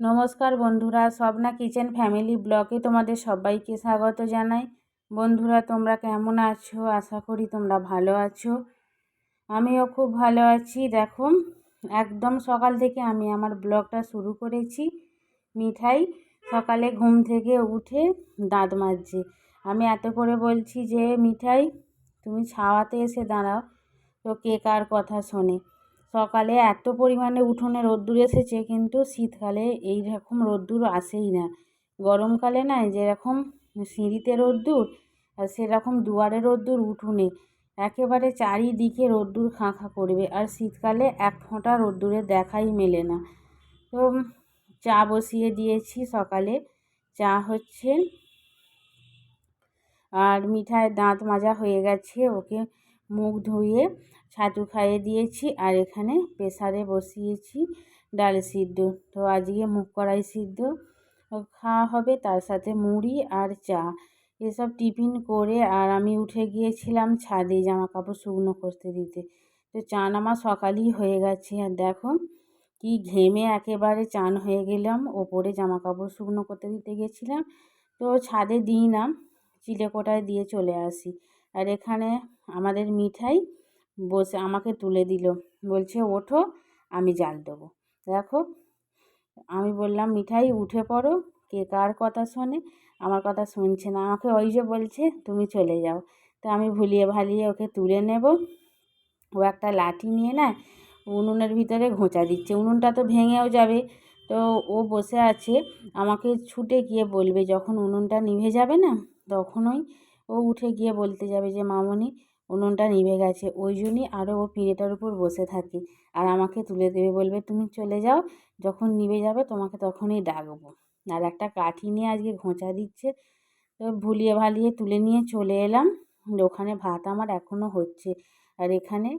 নমস্কার বন্ধুরা, Swapna kitchen family ব্লগে তোমাদের সবাইকে স্বাগত জানাই। বন্ধুরা, তোমরা কেমন আছো? আশা করি তোমরা ভালো আছো। আমিও খুব ভালো আছি। দেখো, একদম সকাল থেকে আমি আমার ব্লগটা শুরু করেছি। মিঠাই সকালে ঘুম থেকে উঠে দাঁত মাজছে। আমি এত করে বলছি যে, মিঠাই, তুমি ছাওয়াতে এসে দাঁড়াও, তো কে কার কথা শোনে? সকালে এত পরিমাণে উঠোনে রোদ্দুর এসেছে, কিন্তু শীতকালে এই রকম রোদ্দুর আসেই না। গরমকালে না যেরকম সিঁড়িতে রোদ্দুর আর সেরকম দুয়ারে রোদ্দুর উঠোনে, একেবারে চারিদিকে রোদ্দুর খাঁ খাঁ করবে। আর শীতকালে এক ফোঁটা রোদ্দুরে দেখাই মেলে না। তো চা বসিয়ে দিয়েছি সকালে। চা হচ্ছে আর মিঠায় দাঁত মাজা হয়ে গেছে, ওকে মুখ ধুয়ে ছাতু খাইয়ে দিয়েছি আর এখানে প্রেসারে বসিয়েছি ডাল সিদ্ধ। তো আজকে মুখ কড়াই সিদ্ধ। খাওয়া হবে তার সাথে মুড়ি আর চা। এসব টিফিন করে আর আমি উঠে গিয়েছিলাম ছাদে জামা কাপড় শুকনো করতে দিতে। তো চান আমার সকালই হয়ে গেছে। আর দেখো কি ঘেমে একেবারে চান হয়ে গেলাম। ওপরে জামা কাপড় শুকনো করতে দিতে গেছিলাম। তো ছাদে দিই না, চিলেকোটায় দিয়ে চলে আসি। আর এখানে আমাদের মিঠাই বসে আমাকে তুলে দিল। বলছে, ওঠো, আমি জাল দেবো। দেখো, আমি বললাম, মিঠাই, উঠে পড়ো। কে কার কথা শোনে? আমার কথা শুনছে না। আমাকে ওই যে বলছে, তুমি চলে যাও। তো আমি ভুলিয়ে ভালিয়ে ওকে তুলে নেব। ও একটা লাঠি নিয়ে নেয় উনুনের ভিতরে ঘোঁচা দিচ্ছে। উনুনটা তো ভেঙেও যাবে। তো ও বসে আছে। আমাকে ছুটে গিয়ে বলবে, যখন উনুনটা নিভে যাবে না, তখনই ও উঠে গিয়ে বলতে যাবে যে, মামনি, উনুনটা নিভে গেছে। ওই জন্যই আরও ও পিঁড়েটার উপর বসে থাকে আর আমাকে তুলে দেবে। বলবে, তুমি চলে যাও। যখন নিভে যাবে, তোমাকে তখনই ডাকবো। আর একটা কাঠি নিয়ে আজকে ঘোঁচা দিচ্ছে। তো ভুলিয়ে ভালিয়ে তুলে নিয়ে চলে এলাম। ওখানে ভাত আমার এখনও হচ্ছে। আর এখানে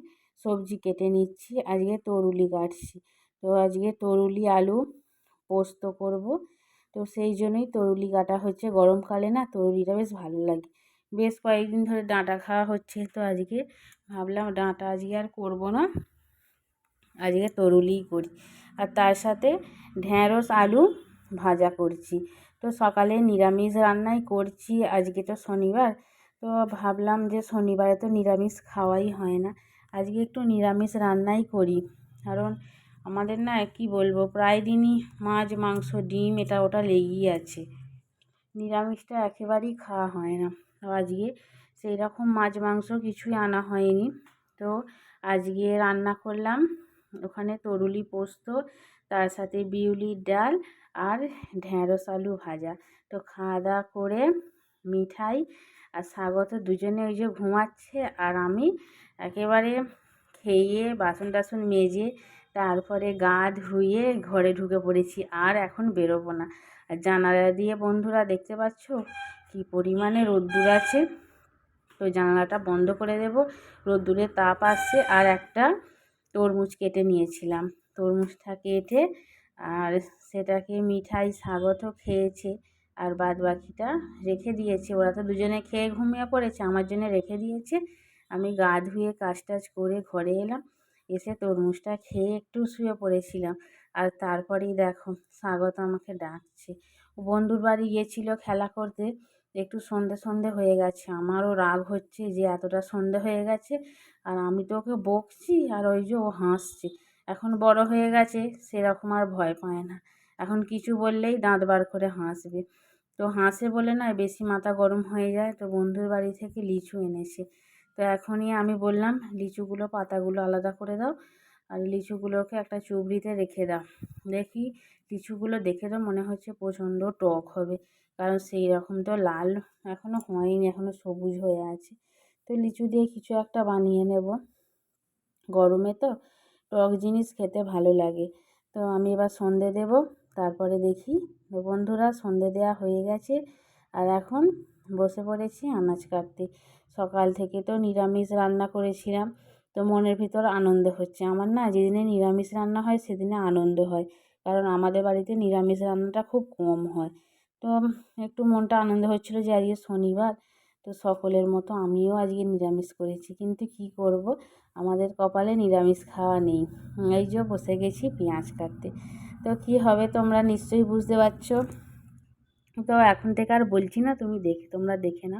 সবজি কেটে নিচ্ছি। আজকে তরুলি কাটছি। তো আজকে তরুলি আলু পোস্ত করব। তো সেই জন্যই তরুলি কাটা হচ্ছে। গরমকালে না তরুলিটা বেশ ভালো লাগে। বেশ কয়েকদিন ধরে ডাঁটা খাওয়া হচ্ছে তো আজকে। ভাবলাম ডাঁটা আজকে আর করব না, আজকে তরুলিই করি। আর তার সাথে ঢ্যাঁড়স আলু ভাজা করছি। তো সকালে নিরামিষ রান্নাই করছি, আজকে তো শনিবার। তো ভাবলাম যে শনিবারে তো নিরামিষ খাওয়াই হয় না, আজকে একটু নিরামিষ রান্নাই করি। কারণ আমাদের না, কি বলব, প্রায় দিনই মাছ, মাংস, ডিম, এটা ওটা লেগেই আছে। নিরামিষটা একেবারেই খাওয়া হয় না। আজকে সেই রকম মাছ, মাংস কিছুই আনা হয়নি। তো আজকে রান্না করলাম ওখানে তরুলি পোস্ত, তার সাথে বিউলির ডাল আর ঢ্যাঁড়স আলু ভাজা। তো খাওয়া দাওয়া করে মিঠাই আর স্বাগত দুজনে ওই যে ঘুমাচ্ছে আর আমি একেবারে খেয়ে বাসন টাসন মেজে তারপরে গা ধুয়ে ঘরে ঢুকে পড়েছি আর এখন বেরোবো না। আর জানালা দিয়ে বন্ধুরা দেখতে পাচ্ছ? কি পরিমাণে রোদ্দুর আছে। তো জানালাটা বন্ধ করে দেব। রোদ্দুরে তাপ আসছে আর একটা তরমুজ কেটে নিয়েছিলাম। তরমুজটা কেটে আর সেটাকে মিঠাই স্বাগত খেয়েছে আর বাদ বাকিটা রেখে দিয়েছে। ওরা তো দুজনে খেয়ে ঘুমিয়ে পড়েছে, আমার জন্য রেখে দিয়েছে। আমি গা ধুয়ে কাজ টাজ করে ঘরে এলাম। এসে তরমুজটা খেয়ে একটু শুয়ে পড়েছিলাম। আর তারপরেই দেখো, স্বাগত আমাকে ডাকছে। বন্ধুর বাড়ি গিয়েছিল খেলা করতে, একটু সন্ধে সন্ধে হয়ে গেছে। আমারও রাগ হচ্ছে যে এতটা সন্ধে হয়ে গেছে আর আমি তো ওকে বকছি আর ওই যে ও হাসছে। এখন বড় হয়ে গেছে, সেরকম আর ভয় পায় না। এখন কিছু বললেই দাঁত বার করে হাসবে। তো হাসে বলে না, বেশি মাথা গরম হয়ে যায়। তো বন্ধুর বাড়ি থেকে লিচু এনেছে। তো এখনই আমি বললাম, লিচুগুলো, পাতাগুলো আলাদা করে দাও আর লিচুগুলোকে একটা চুবড়িতে রেখে দাও। দেখি লিচুগুলো দেখে তো মনে হচ্ছে প্রচণ্ড টক হবে, কারণ সেই রকম তো লাল এখনও হয়নি এখনও সবুজ হয়ে আছে। তো লিচু দিয়ে কিছু একটা বানিয়ে নেব। গরমে তো টক জিনিস খেতে ভালো লাগে। তো আমি এবার সন্ধে দেব, তারপরে দেখি। বন্ধুরা, সন্ধে দেওয়া হয়ে গেছে। আর এখন বসে পড়েছি, আনাজ কাটতে। সকাল থেকে তো নিরামিষ রান্না করেছিলাম, তো মনের ভিতর আনন্দ হচ্ছে। আমার না যেদিনে নিরামিষ রান্না হয়, সেদিনে আনন্দ হয়। কারণ আমাদের বাড়িতে নিরামিষ রান্নাটা খুব কম হয়। তো একটু মনটা আনন্দ হচ্ছিল যে আজকে শনিবার, তো সকলের মতো আমিও আজকে নিরামিষ করেছি। কিন্তু কি করব? আমাদের কপালে নিরামিষ খাওয়া নেই। এই যে বসে গেছি পেঁয়াজ কাটতে। তো কি হবে তোমরা নিশ্চয়ই বুঝতে পারছ? তো এখন থেকে আর বলছি না, তুমি দেখে, তোমরা দেখে না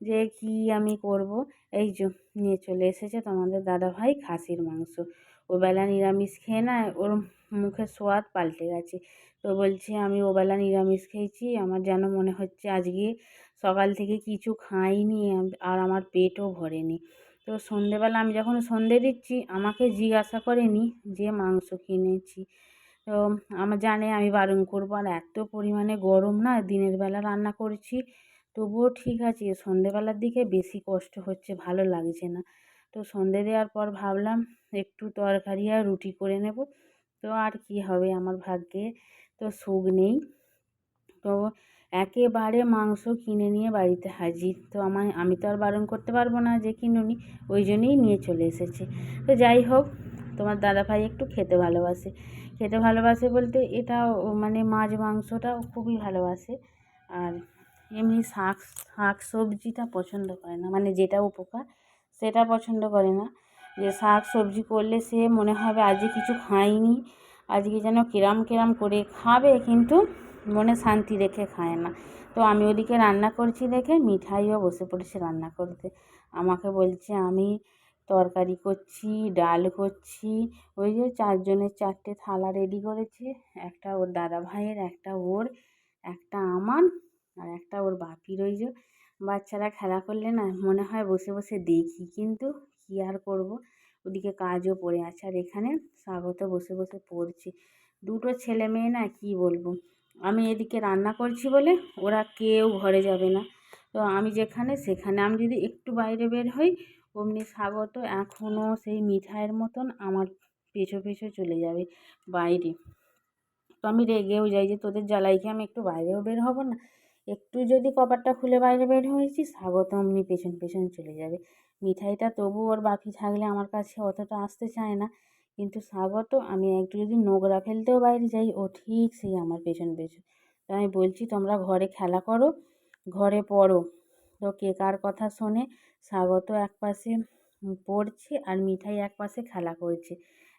যে কি আমি করব। এই নিয়ে চলে এসেছে তোমাদের দাদা ভাই খাসির মাংস। ওবেলা নিরামিষ খেয়ে না ওর মুখের স্বাদ পাল্টে গেছে। তো বলছে, আমি ওবেলা নিরামিষ খেয়েছি, আমার যেন মনে হচ্ছে আজকে সকাল থেকে কিছু খাইনি আর আমার পেটও ভরেনি। তো সন্ধেবেলা আমি যখন সন্ধে দিচ্ছি, আমাকে জিজ্ঞাসা করেনি যে মাংস কিনেছি। তো আমার জানে আমি বারণ করব। আর এত পরিমাণে গরম না, দিনের বেলা রান্না করছি, তবুও ঠিক আছে, সন্ধেবেলার দিকে বেশি কষ্ট হচ্ছে, ভালো লাগছে না। তো সন্ধে দেওয়ার পর ভাবলাম একটু তরকারি আর রুটি করে নেব। তো আর কি হবে আমার ভাগ্যে, তো সুখ নেই। তো একেবারে মাংস কিনে নিয়ে বাড়িতে হাজির। তো আমার, আমি তো আর বারণ করতে পারব না যে কিনুনি, ওই জন্যই নিয়ে চলে এসেছে। তো যাই হোক, তোমার দাদাভাই একটু খেতে ভালোবাসে। খেতে ভালোবাসে বলতে এটাও মানে মাছ মাংসটাও খুবই ভালোবাসে। আর এমনি শাক শাক সবজিটা পছন্দ করে না মানে যেটা উপকার সেটা পছন্দ করে না। যে শাক সবজি করলে সে মনে হবে আজকে কিছু খায়নি, আজকে যেন কিরাম কিরাম করে খাবে, কিন্তু মনে শান্তি রেখে খায় না। তো আমি ওদিকে রান্না করছি দেখে মিঠাইও বসে পড়েছে রান্না করতে। আমাকে বলছে, আমি তরকারি করছি, ডাল করছি। ওই যে চারজনের চারটে থালা রেডি করেছে। একটা ওর দাদা ভাইয়ের, একটা ওর, একটা আমার আর একটা ওর বাপির। ওই যে বাচ্চারা খেলা করলে না মনে হয় বসে বসে দেখি, কিন্তু কী আর করব? ওদিকে কাজও পড়ে আছে আর এখানে স্বাগত বসে বসে পড়ছে। দুটো ছেলে মেয়ে না কী বলব? আমি এদিকে রান্না করছি বলে ওরা কেউ ঘরে যাবে না। তো আমি যেখানে সেখানে। আমি যদি একটু বাইরে বের হই অমনি স্বাগত এখনও সেই মিঠাইয়ের মতন আমার পেছু পেছু চলে যাবে বাইরে। তো আমি রেগেও যাই যে তোদের জ্বালাই কি আমি একটু বাইরেও বের হব না? একটু যদি কপারটা খুলে বাইরে বের হয়েছি, স্বাগত, অমনি পেছন পেছন চলে যাবে। মিঠাইটা তবু ওর বাকি থাকলে আমার কাছে অতটা আসতে চায় না। কিন্তু স্বাগত, আমি একটু যদি নোংরা ফেলতেও বাইরে যাই, ও ঠিক সেই আমার পেছন পেছন। তো আমি বলছি, তোমরা ঘরে খেলা করো, ঘরে পড়ো। তো কে কার কথা শোনে? স্বাগত এক পাশে পড়ছে আর মিঠাই এক পাশে খেলা করছে।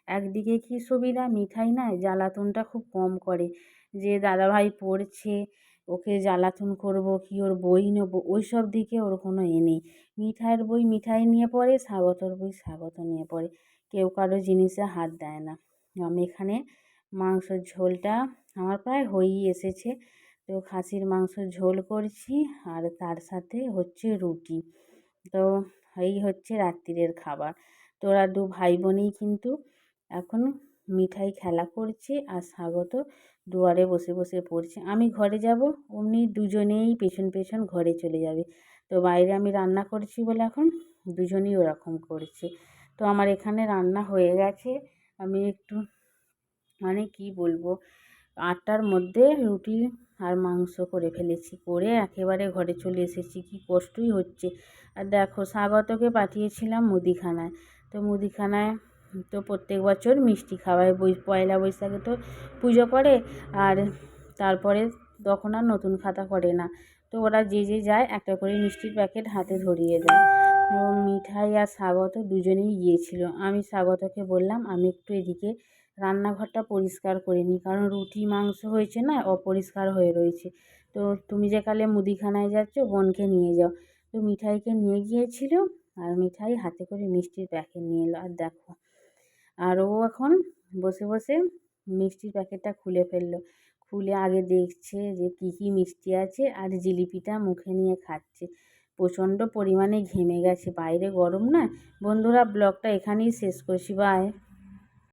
একদিকে কী সুবিধা? মিঠাই না জ্বালাতনটা খুব কম করে। যে দাদাভাই পড়ছে, ওকে জ্বালাতন করব, কি ওর বই নেব? ওই সব দিকে ওর কোনো এ নেই। মিঠাইয়ের বই মিঠাই নিয়ে পড়ে, স্বাগতর বই স্বাগত নিয়ে পড়ে। কেউ কারও জিনিসে হাত দেয় না। আমি এখানে মাংসর ঝোলটা আমার প্রায় হয়েই এসেছে। তো খাসির মাংস ঝোল করছি আর তার সাথে হচ্ছে রুটি। তো এই হচ্ছে রাত্রিরের খাবার। তোরা দু ভাই বোনেই কিন্তু এখন মিঠাই খেলা করছে আর স্বাগত দুয়ারে বসে বসে পড়ছে। আমি ঘরে যাব অমনি দুজনেই পেছন পেছন ঘরে চলে যাবে। তো বাইরে আমি রান্না করছি বলে এখন দুজনেই ওরকম করছে। তো আমার এখানে রান্না হয়ে গেছে। আমি একটু মানে কি বলব, আটটার মধ্যে রুটি আর মাংস করে ফেলেছি, করে একেবারে ঘরে চলে এসেছি, কি কষ্টই হচ্ছে। আর দেখো, স্বাগতকে পাঠিয়েছিলাম মুদিখানায়। তো মুদিখানায় তো প্রত্যেক বছর মিষ্টি খাওয়ায় বই পয়লা বৈশাখে তো পুজো করে, আর তারপরে তখন আর নতুন খাতা করে না। তো ওরা যে যে যায়, একটা করে মিষ্টির প্যাকেট হাতে ধরিয়ে দেয়। মিঠাই আর স্বাগত দুজনেই গিয়েছিল। আমি স্বাগতকে বললাম, আমি একটু এদিকে রান্নাঘরটা পরিষ্কার করে নিই কারণ রুটি, মাংস হয়েছে না, অপরিষ্কার হয়ে রয়েছে। তো তুমি যে কালে মুদিখানায় যাচ্ছ, বোনকে নিয়ে যাও। তো মিঠাইকে নিয়ে গিয়েছিল আর মিঠাই হাতে করে মিষ্টির প্যাকেট নিয়ে এলো। আর দেখো, আর ও এখন বসে বসে মিষ্টির প্যাকেটটা খুলে ফেলল। খুলে আগে দেখছে যে কী কী মিষ্টি আছে আর জিলিপিটা মুখে নিয়ে খাচ্ছে। প্রচণ্ড পরিমাণে ঘেমে গেছে। বাইরে গরম না। বন্ধুরা, ব্লগটা এখানেই শেষ করছি। বাই